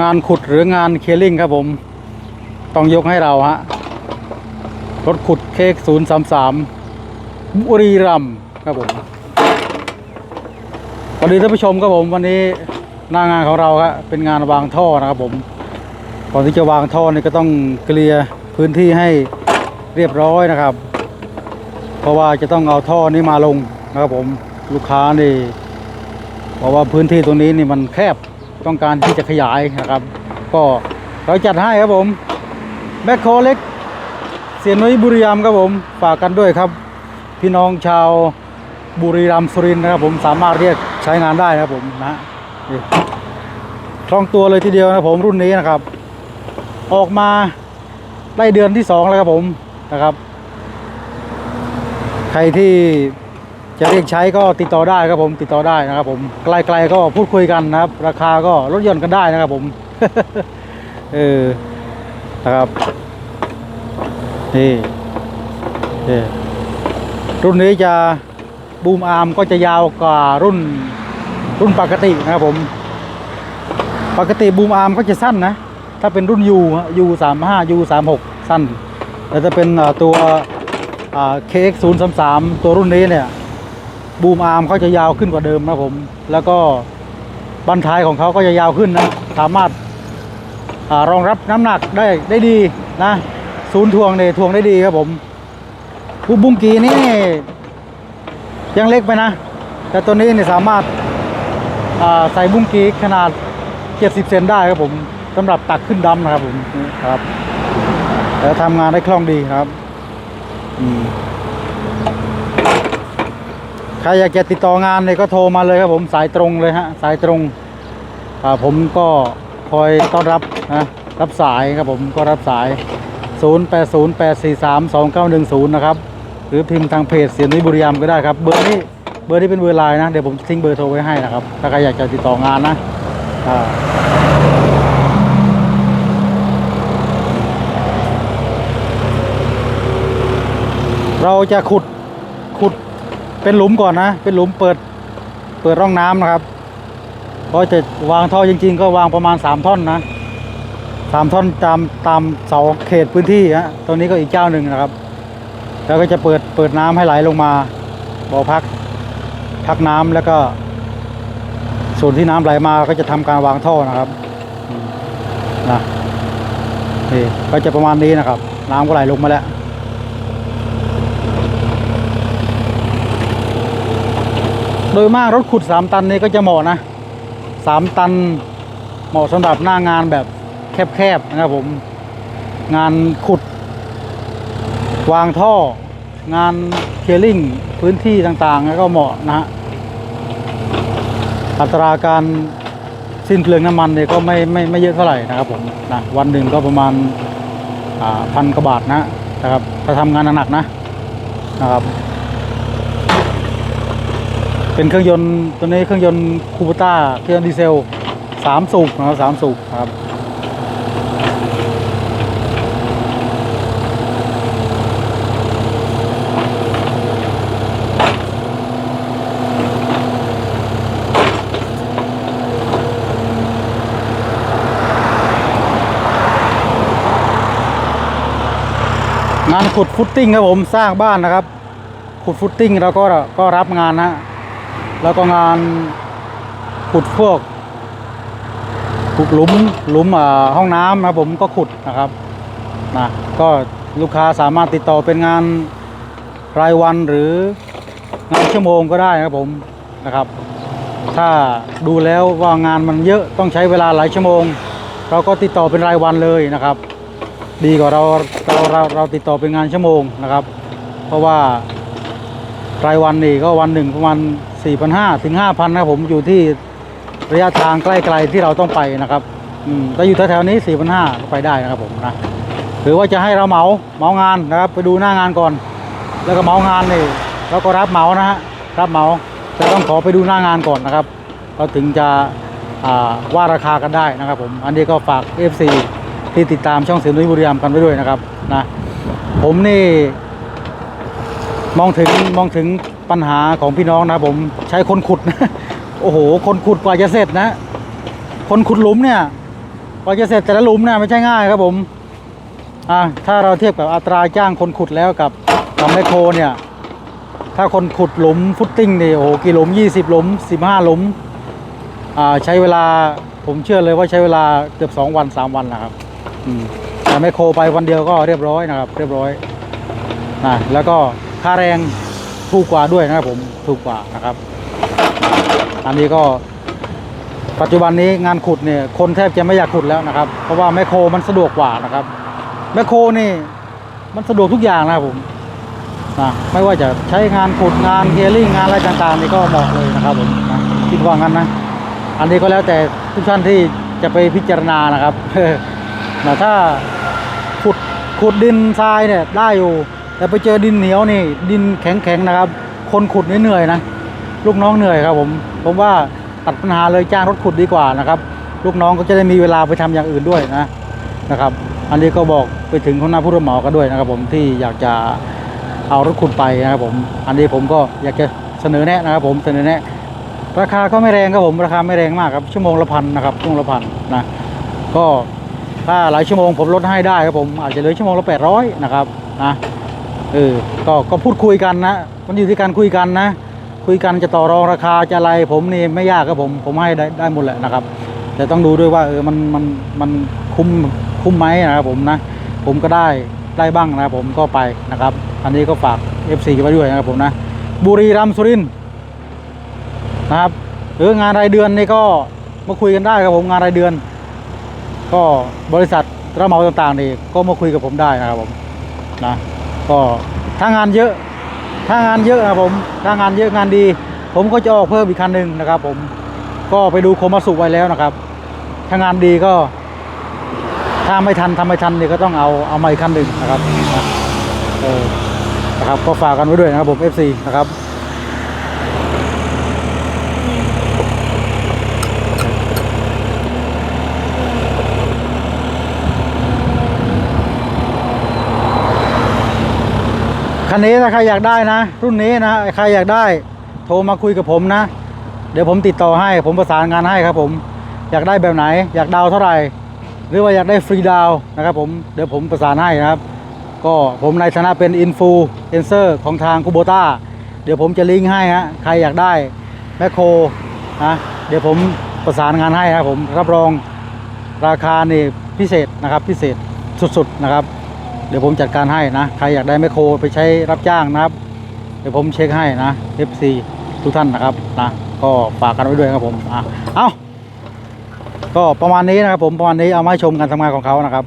งานขุดหรืองานเคลียร์ลิงครับผม ต้องยกให้เราฮะ รถขุดเคกศูนย์สามสามบุรีรัมย์ครับผมสวัสดีท่านผู้ชมครับผมวันนี้หน้างานของเราครับเป็นงานวางท่อนะครับผมก่อนที่จะวางท่อนี่ก็ต้องเกลี่ยพื้นที่ให้เรียบร้อยนะครับ เพราะว่าจะต้องเอาท่อนี้มาลงนะครับผมลูกค้านี่บอกว่าพื้นที่ตรงนี้นี่มันแคบ ต้องการที่จะขยายนะครับ ก็เราจัดให้ครับผมแมคโครเล็กเสียนุ้ยบุรีรัมย์ครับผมฝากกันด้วยครับ พี่น้องชาวบุรีรัมย์สุรินนะครับ ผมสามารถเรียกใช้งานได้นะครับผมนะคล่องตัวเลยทีเดียวนะครับผมรุ่นนี้นะครับ ออกมาได้เดือนที่สองแล้วครับผมนะครับ ใครที่ จะเรียกใช้ก็ติดต่อได้ครับผมติดต่อได้นะครับ ผมไกลๆก็พูดคุยกันนะครับ ราคาก็ลดหย่อนกันได้นะครับ ผมเออนะครับนี่รุ่นนี้จะบูมอาร์มก็จะยาวกว่ารุ่นรุ่นปกตินะครับผม ปกติบูมอาร์มก็จะสั้นนะ ถ้าเป็นรุ่น U ยูสามห้ายูสามหกสั้นแต่ถ้าเป็นอ่าตัว KX 0 3 3ตัวรุ่นนี้เนี่ย บูมอาร์มเขาจะยาวขึ้นกว่าเดิมนะผม แล้วก็บันท้ายของเขาก็จะยาวขึ้นนะ สามารถอารองรับน้ำหนักได้ได้ดีนะ ศูนย์ทวงเนี่ยทวงได้ดีครับผมบุบุ้งกีนี่ยังเล็กไปนะ แต่ตัวนี้เนี่ยสามารถาใส่บุ้งกีขนาด 70 เซนได้ครับผมสำหรับตักขึ้นดำนะครับผมนี่ครับแล้วทำงานได้คล่องดีครับ อืม ใครอยากจะติดต่องานเนี่ยก็โทรมาเลยครับผมสายตรงเลยฮะสายตรงอ่าผมก็คอยต้อนรับนะรับสายครับผมก็รับสาย 0808432910 นะครับ หรือพิมพ์ทางเพจเสียนุ้ยบุรีรัมก็ได้ครับ เบอร์นี้เบอร์นี้เป็นเบอร์ไลน์นะ เดี๋ยวผมทิ้งเบอร์โทรไว้ให้นะครับ ถ้าใครอยากจะติดต่องานนะอ่าเราจะขุดขุด เป็นหลุมก่อนนะ เป็นหลุมเปิดเปิดร่องน้ำนะครับก็จะวางท่อจริง ๆ ก็วางประมาณสามท่อนนะสามท่อนตามตามเสาเขตพื้นที่ฮะตรงนี้ก็อีกเจ้าหนึ่งนะครับ แล้วก็จะเปิดเปิดน้ำให้ไหลลงมาบ่อพักพักน้ำแล้วก็ ส่วนที่น้ำไหลมาก็จะทำการวางท่อนะครับนะนี่ก็จะประมาณนี้นะครับ น้ำก็ไหลลงมาแล้ว โดยมากรถขุดสามตันนี้ก็จะเหมาะนะสามตันเหมาะสำหรับหน้างานแบบแคบๆนะครับผม งานขุด วางท่อ งานเคลียร์ลิงพื้นที่ต่างๆ แล้วก็เหมาะนะฮะอัตราการสิ้นเปลืองน้ำมันเนี่ยก็ไม่ไม่ไม่เยอะเท่าไหร่นะครับผมนะวันหนึ่งก็ประมาณพันกว่าบาทนะนะครับถ้าทำงานหนักๆนะนะครับ เป็นเครื่องยนต์ตัวนี้เครื่องยนต์คูปต้าเครื่องดีเซลสามสูบนะครับสามสูบครับงานขุดฟุตติ้งครับผมสร้างบ้านนะครับ ขุดฟุตติ้งเราก็ก็รับงานนะ แล้วก็งานขุดพวกขุดหลุมหลุมอ่าห้องน้ำนะผมก็ขุดนะครับนะก็ลูกค้าสามารถติดต่อเป็นงานรายวันหรืองานชั่วโมงก็ได้นะครับผมนะครับ ถ้าดูแล้วว่างานมันเยอะต้องใช้เวลาหลายชั่วโมง เราก็ติดต่อเป็นรายวันเลยนะครับ ดีกว่าเราเราเราเราติดต่อเป็นงานชั่วโมงนะครับ เพราะว่ารายวันนี่ก็วันหนึ่งประมาณ 4,500ถึง5,000นะครับผมอยู่ที่ระยะทางใกล้ๆที่เราต้องไปนะครับอืมถ้าอยู่แถวๆนี้4,500ก็ไปได้นะครับผมนะหรือว่าจะให้เราเหมาเหมางานนะครับ ไปดูหน้างานก่อน แล้วก็เหมางานนี่เราก็รับเหมานะฮะรับเหมาแต่ต้องขอไปดูหน้างานก่อนนะครับ เราถึงจะว่าราคากันได้นะครับผม อันนี้ก็ฝาก FC ที่ติดตามช่องเสียงนุ้ยบุรีรัมย์กันไว้ด้วยนะครับนะผมนี่มองถึงมองถึง ปัญหาของพี่น้องนะผมใช้คนขุดนะโอ้โห คนขุดกว่าจะเสร็จนะ คนขุดหลุมเนี่ยกว่าจะเสร็จแต่ละหลุมเนี่ยไม่ใช่ง่ายครับผมอ่าถ้าเราเทียบกับอัตราจ้างคนขุดแล้วกับกับแมคโครเนี่ย ถ้าคนขุดหลุมฟุตติ้งเนี่ยโอ้โหกี่หลุม 20 หลุม 15 หลุมอ่าใช้เวลาผมเชื่อเลยว่าใช้เวลาเกือบ 2 วัน 3 วันนะครับอืมแต่แมคโครไปวันเดียวก็เรียบร้อยนะครับ เรียบร้อยนะแล้วก็ค่าแรง ถูกกว่าด้วยนะครับผมถูกกว่านะครับ อันนี้ก็ปัจจุบันนี้งานขุดเนี่ยคนแทบจะไม่อยากขุดแล้วนะครับ เพราะว่าแมคโครมันสะดวกกว่านะครับแมคโครนี่มันสะดวกทุกอย่างนะครับผมนะไม่ว่าจะใช้งานขุดงานเฮียริ่งงานอะไรต่างๆนี่ก็เหมาะเลยนะครับผมนะคิดว่างั้นนะ อันนี้ก็แล้วแต่ทุกท่านที่จะไปพิจารณานะครับนะถ้าขุดขุดดินทรายเนี่ยได้อยู่ แต่ไปเจอดินเหนียวนี่ ดินแข็งๆนะครับ คนขุดนี่เหนื่อยนะ ลูกน้องเหนื่อยครับผม ผมว่าตัดปัญหาเลยจ้างรถขุดดีกว่านะครับ ลูกน้องก็จะได้มีเวลาไปทำอย่างอื่นด้วยนะนะครับ อันนี้ก็บอกไปถึงคนหน้าผู้รับเหมากันด้วยนะครับ ผมที่อยากจะเอารถขุดไปนะครับผม อันนี้ผมก็อยากจะเสนอแนะนะครับ ผมเสนอแนะ ราคาก็ไม่แรงครับผมราคาไม่แรงมากครับชั่วโมงละพันนะครับชั่วโมงละพันนะก็ถ้าหลายชั่วโมงผมลดให้ได้ครับผมอาจจะเหลือชั่วโมงละแปดร้อยนะครับนะ เออก็ก็พูดคุยกันนะ มันอยู่ที่การคุยกันนะ คุยกันจะต่อรองราคาจะอะไรผมนี่ไม่ยากครับผมผมให้ได้ได้หมดแหละนะครับ แต่ต้องดูด้วยว่าเออมันมันมันคุ้มคุ้มไหมนะครับผมนะ ผมก็ได้ได้บ้างนะครับผมก็ไปนะครับ อันนี้ก็ฝาก FC ไว้ด้วยนะครับผมนะ บุรีรัมย์สุรินทร์นะครับหรืองานรายเดือนนี่ก็มาคุยกันได้ครับผมงานรายเดือน ก็บริษัทรับเหมาต่างๆนี่ก็มาคุยกับผมได้นะครับผมนะ ก็ถ้างานเยอะ ถ้างานเยอะนะผมถ้างานเยอะงานดี ผมก็จะออกเพิ่มอีกคันหนึ่งนะครับ ผมก็ไปดูโคมาสุไว้แล้วนะครับ ถ้างานดีก็ ถ้าไม่ทันทำไม่ทันนี่ก็ต้องเอาเอามาอีกคันหนึ่งนะครับเออนะครับก็ฝากกันไว้ด้วยนะครับผม FC นะครับ คันนี้ถ้าใครอยากได้นะ รุ่นนี้นะใครอยากได้โทรมาคุยกับผมนะ เดี๋ยวผมติดต่อให้ผมประสานงานให้ครับ ผมอยากได้แบบไหน อยากดาวเท่าไหร่ หรือว่าอยากได้ฟรีดาวนะครับผมเดี๋ยวผมประสานให้นะครับ ก็ผมในฐานะเป็นอินฟูเอนเซอร์ของทางคูโบต้าเดี๋ยวผมจะลิงก์ให้ฮะใครอยากได้แมคโครนะเดี๋ยวผมประสานงานให้ครับผมรับรองราคานี่พิเศษนะครับพิเศษสุดๆนะครับ ดี๋ยวผมจัดการให้นะใครอยากได้แมคโครไปใช้รับจ้างนะครับ เดี๋ยวผมเช็คให้นะ FC ทุกท่านนะครับนะก็ฝากกันไว้ด้วยครับผมอะเอาก็ประมาณนี้นะครับผมประมาณนี้เอามาชมการทำงานของเขานะครับ